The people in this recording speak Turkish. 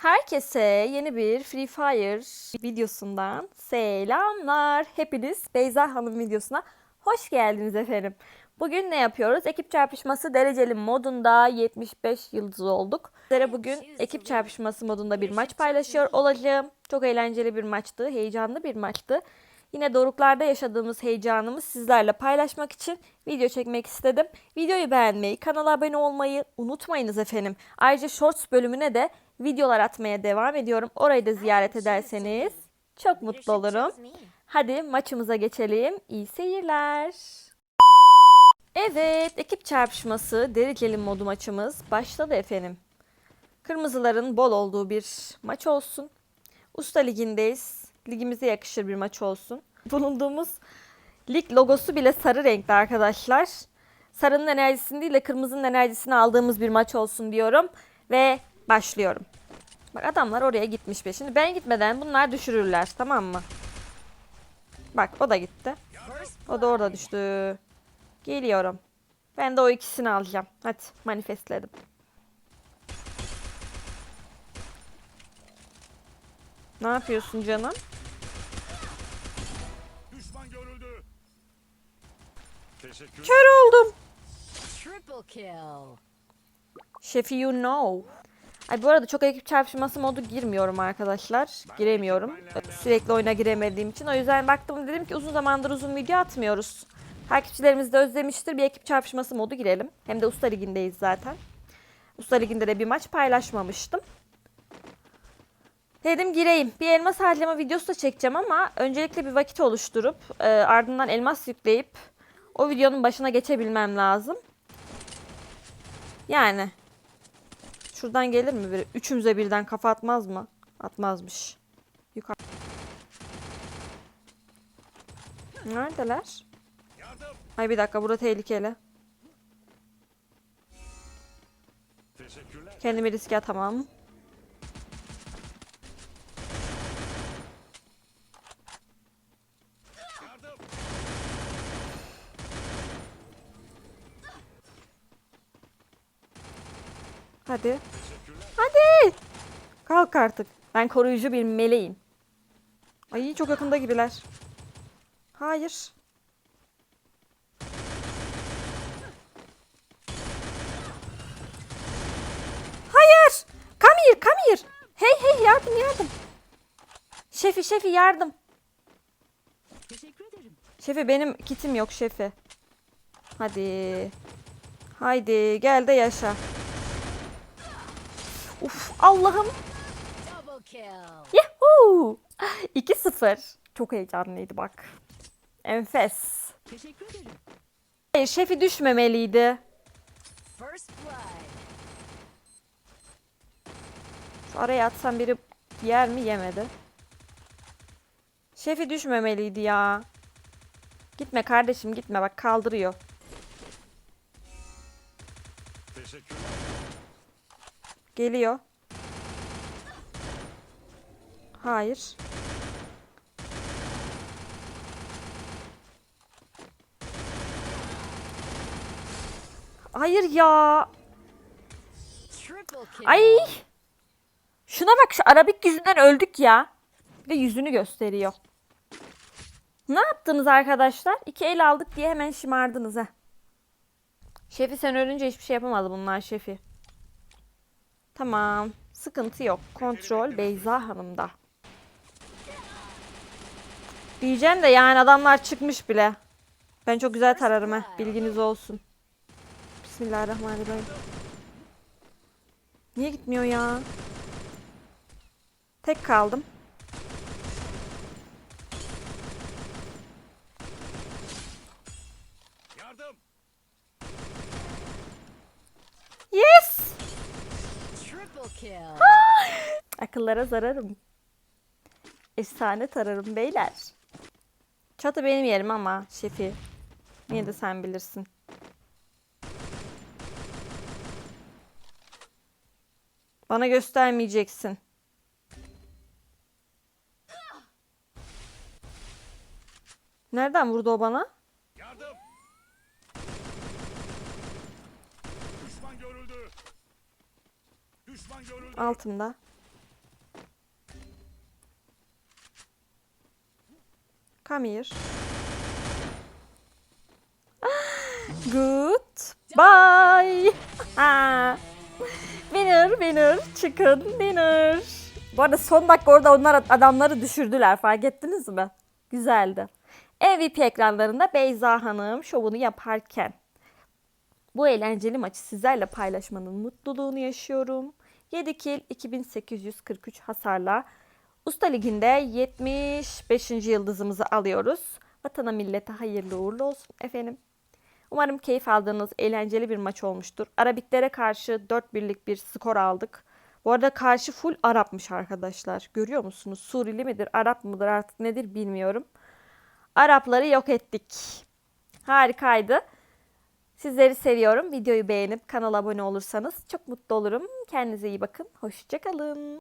Herkese yeni bir Free Fire videosundan selamlar. Hepiniz Beyza Hanım videosuna hoş geldiniz efendim. Bugün ne yapıyoruz? Ekip çarpışması dereceli modunda 75 yıldız olduk. Sizlere bugün ekip çarpışması modunda bir maç paylaşıyor olacağım. Çok eğlenceli bir maçtı, heyecanlı bir maçtı. Yine doruklarda yaşadığımız heyecanımı sizlerle paylaşmak için video çekmek istedim. Videoyu beğenmeyi, kanala abone olmayı unutmayınız efendim. Ayrıca Shorts bölümüne de videolar atmaya devam ediyorum. Orayı da ziyaret ederseniz çok mutlu olurum. Hadi maçımıza geçelim. İyi seyirler. Evet, ekip çarpışması dereceli modu maçımız başladı efendim. Kırmızıların bol olduğu bir maç olsun. Usta ligindeyiz. Ligimize yakışır bir maç olsun. Bulunduğumuz lig logosu bile sarı renkli arkadaşlar. Sarının enerjisini değil de kırmızının enerjisini aldığımız bir maç olsun diyorum. Ve başlıyorum. Bak adamlar oraya gitmiş be. Şimdi ben gitmeden bunlar düşürürler tamam mı? Bak o da gitti. O da orada düştü. Geliyorum. Ben de o ikisini alacağım. Hadi manifestledim. Ne yapıyorsun canım? Kör oldum. Triple kill. Şefi you know. Ay bu arada çok ekip çarpışması modu girmiyorum arkadaşlar. Giremiyorum. Sürekli oyuna giremediğim için. O yüzden baktım dedim ki uzun zamandır uzun video atmıyoruz. Takipçilerimiz de özlemiştir. Bir ekip çarpışması modu girelim. Hem de Usta Ligi'ndeyiz zaten. Usta Ligi'nde de bir maç paylaşmamıştım. Dedim gireyim. Bir elmas harcama videosu da çekeceğim ama öncelikle bir vakit oluşturup e, ardından elmas yükleyip o videonun başına geçebilmem lazım. Yani Şuradan gelir mi biri? Üçümüze birden kafa atmaz mı? Atmazmış. Yukarı. Neredeler? Ay bir dakika burada tehlikeli. Kendimi riske atamam. Yardım. Hadi. Hadi. Kalk artık. Ben koruyucu bir meleğim. Ay çok yakında gibiler. Hayır. Hayır. Come here, come here. Hey hey yardım yardım. Şefi şefi yardım. Teşekkür ederim. Şefi benim kitim yok şefi. Hadi. Haydi gel de yaşa. Uf Allah'ım. Yahoo! 2-0. Çok heyecanlıydı bak. Enfes. Teşekkür ederim. Şefi düşmemeliydi. Şu araya atsam biri yer mi yemedi. Şefi düşmemeliydi ya. Gitme kardeşim gitme bak kaldırıyor. Teşekkürler. Geliyor. Hayır. Hayır ya. Ay. Şuna bak şu Arabik yüzünden öldük ya. Ve yüzünü gösteriyor. Ne yaptınız arkadaşlar? İki el aldık diye hemen şımardınız ha. Şefi sen ölünce hiçbir şey yapamadı bunlar şefi. Tamam. Sıkıntı yok. Kontrol Beyza Hanım'da. Diyeceğim de yani adamlar çıkmış bile. Ben çok güzel tararım ha. Bilginiz olsun. Bismillahirrahmanirrahim. Niye gitmiyor ya? Tek kaldım. Akıllara zararım. Efsane tararım beyler. Çatı benim yerim ama şefi. Yine de sen bilirsin. Bana göstermeyeceksin. Nereden vurdu o bana? Altımda. Come here. Good. Bye. winner, winner. Çıkın, winner. Bu arada son dakika orada onlar adamları düşürdüler. Fark ettiniz mi? Güzeldi. MVP ekranlarında Beyza Hanım şovunu yaparken bu eğlenceli maçı sizlerle paylaşmanın mutluluğunu yaşıyorum. 7 kill 2843 hasarla Usta Ligi'nde 75. yıldızımızı alıyoruz. Vatana millete hayırlı uğurlu olsun efendim. Umarım keyif aldığınız eğlenceli bir maç olmuştur. Arabiklere karşı 4 birlik bir skor aldık. Bu arada karşı full Arapmış arkadaşlar. Görüyor musunuz? Surili midir, Arap mıdır artık nedir bilmiyorum. Arapları yok ettik. Harikaydı. Sizleri seviyorum. Videoyu beğenip kanala abone olursanız çok mutlu olurum. Kendinize iyi bakın. Hoşçakalın.